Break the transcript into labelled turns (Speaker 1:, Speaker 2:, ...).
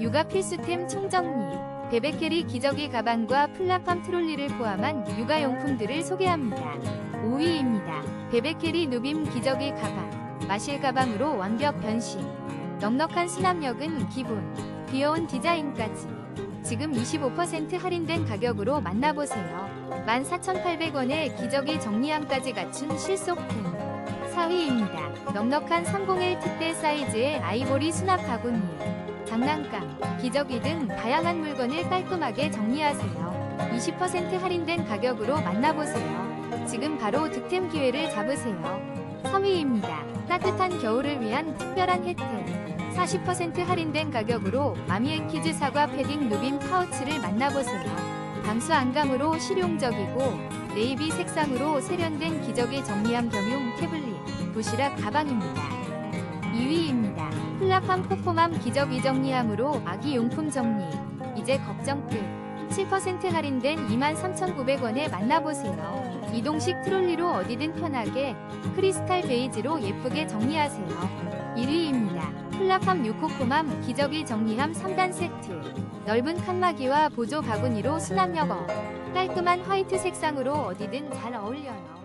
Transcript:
Speaker 1: 육아 필수템 총정리 베베캐리 기저귀 가방과 플라팜 트롤리를 포함한 육아용품들을 소개합니다. 5위입니다. 베베캐리 누빔 기저귀 가방 마실 가방으로 완벽 변신 넉넉한 수납력은 기본 귀여운 디자인까지 지금 25% 할인된 가격으로 만나보세요. 14,800원에 기저귀 정리함까지 갖춘 실속품 4위입니다. 넉넉한 301 특대 사이즈의 아이보리 수납 바구니 장난감, 기저귀 등 다양한 물건을 깔끔하게 정리하세요. 20% 할인된 가격으로 만나보세요. 지금 바로 득템 기회를 잡으세요. 3위입니다. 따뜻한 겨울을 위한 특별한 혜택. 40% 할인된 가격으로 마미에키즈 사과 패딩 누빔 파우치를 만나보세요. 방수 안감으로 실용적이고 네이비 색상으로 세련된 기저귀 정리함 겸용 태블릿 도시락 가방입니다. 2위입니다. 플라팜 코코맘 기저귀 정리함으로 아기 용품 정리. 이제 걱정 끝. 7% 할인된 23,900원에 만나보세요. 이동식 트롤리로 어디든 편하게 크리스탈 베이지로 예쁘게 정리하세요. 1위 입니다. 플라팜 뉴코코맘 기저귀 정리함 3단 세트. 넓은 칸막이와 보조 바구니로 수납력 업. 깔끔한 화이트 색상으로 어디든 잘 어울려요.